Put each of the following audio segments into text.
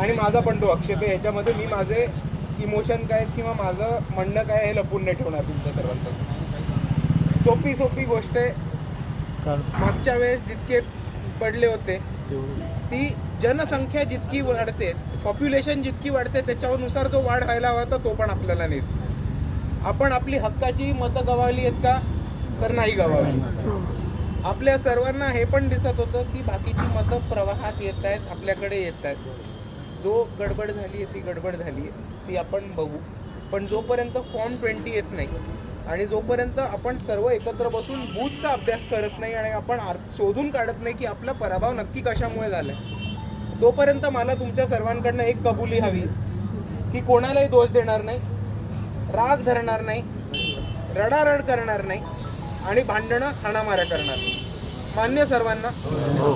आणि माझा पण तो आक्षेप आहे ह्याच्यामध्ये मी माझे इमोशन काय आहेत किंवा माझं म्हणणं काय आहे हे लपून नाही ठेवणार तुमच्या सर्वांचं. सोपी सोपी गोष्ट आहे. मागच्या वेळेस जितके पडले होते ती जनसंख्या जितकी वाढते पॉप्युलेशन जितकी वाढते त्याच्यानुसार जो वाढ व्हायला हवा तो पण आपल्याला नाही. आपण आपली हक्काची मतं गमावली आहेत का तर नाही गमावली आपल्या सर्वांना हे पण दिसत होतं की बाकीची मतं प्रवाहात येत आहेत आपल्याकडे येत आहेत. जो गडबड झाली आहे ती गडबड झाली आहे ती आपण बघू. पण जोपर्यंत फॉर्म ट्वेंटी येत नाही आणि जोपर्यंत आपण सर्व एकत्र बसून बूथचा अभ्यास करत नाही आणि आपण आर- शोधून काढत नाही की आपला पराभव नक्की कशामुळे झाला आहे तोपर्यंत मला तुमच्या सर्वांकडनं एक कबुली हवी की कोणालाही दोष देणार नाही राग धरणार नाही रडारड करणार नाही आणि भांडणं हाणामाऱ्या करणार नाही. मान्य सर्वांना? हो.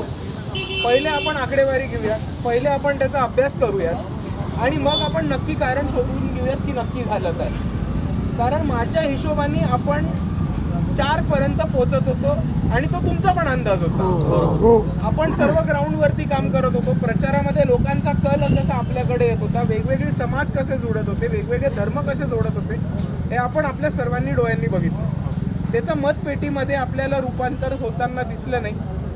पहिले आपण आकडेवारी घेऊया पहिले आपण त्याचा अभ्यास करूयात आणि मग आपण नक्की कारण शोधून घेऊयात की नक्की झालं काय. कारण माझ्या हिशोबाने आपण चार पर्यंत होतो आणि तो तुमचा पण अंदाज होता. आपण सर्व ग्राउंडवरती काम करत होतो प्रचारामध्ये लोकांचा कल कसा आपल्याकडे येत होता वेगवेगळे समाज कसे जोडत होते वेगवेगळे धर्म कसे जोडत होते हे आपण आपल्या सर्वांनी डोळ्यांनी बघितलं. त्याचं मतपेटीमध्ये आपल्याला रूपांतर होताना दिसलं नाही.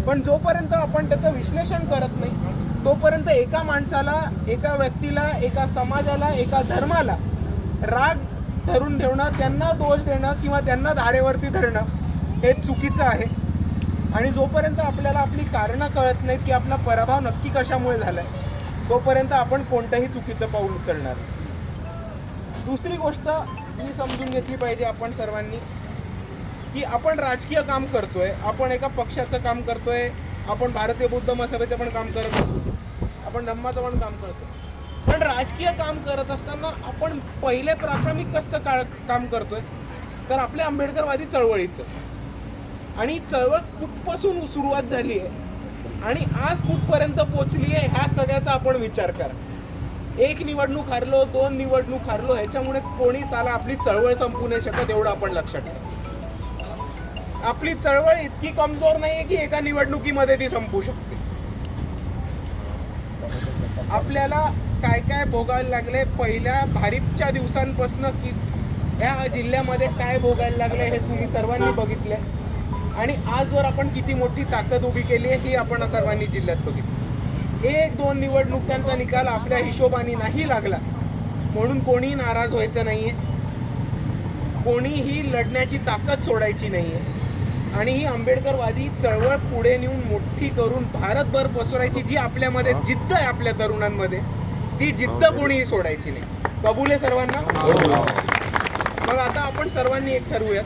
पण जोपर्यंत आपण त्याचं विश्लेषण करत नाही तोपर्यंत एका माणसाला एका व्यक्तीला एका समाजाला एका धर्माला राग धरून ठेवणं त्यांना दोष देणं किंवा त्यांना धारेवरती धरणं हे चुकीचं आहे. आणि जोपर्यंत आपल्याला आपली कारणं कळत नाहीत की आपला पराभव नक्की कशामुळे झाला आहे तोपर्यंत आपण कोणतंही चुकीचं पाऊल उचलणार दुसरी गोष्ट मी समजून घेतली पाहिजे आपण सर्वांनी की आपण राजकीय काम करतोय आपण एका पक्षाचं काम करतोय आपण भारतीय बौद्ध महासभेचं पण काम करत असू आपण धम्माचं पण काम करतो पण राजकीय काम करत असताना आपण पहिले प्राथमिक कसं का काम करतोय? तर आपल्या आंबेडकरवादी चळवळीचं. आणि चळवळ कुठपासून सुरुवात झाली आहे? आणि आज कुठपर्यंत पोचली आहे? ह्या सगळ्याचा आपण विचार करा. एक निवडणूक हारलो दोन निवडणूक हारलो ह्याच्यामुळे कोणी चाला आपली चळवळ संपू नाही शकत एवढं आपण लक्षात ठेवा. आपली चळवळ इतकी कमजोर नाहीये की एका निवडणुकीमध्ये ती संपू शकते. आपल्याला काय काय भोगायला लागले? पहिल्या भारीपच्या दिवसांपासून की ह्या जिल्ह्यामध्ये काय भोगायला लागले हे तुम्ही सर्वांनी बघितले आणि आजवर आपण किती मोठी ताकद उभी केली आहे ही आपण सर्वांनी जिल्ह्यात बघितली. एक दोन निवडणुकांचा निकाल आपल्या हिशोबाने नाही लागला. म्हणून कोणी नाराज व्हायचं नाहीये. कोणीही लढण्याची ताकद सोडायची नाहीये. आणि ही आंबेडकरवादी चळवळ पुढे नेऊन मोठी करून भारतभर पसरायची जी आपल्यामध्ये जिद्द आहे आपल्या तरुणांमध्ये ती जिद्द कोणीही सोडायची नाही. कबूल आहे सर्वांना मग आता आपण सर्वांनी एक ठरवूयात.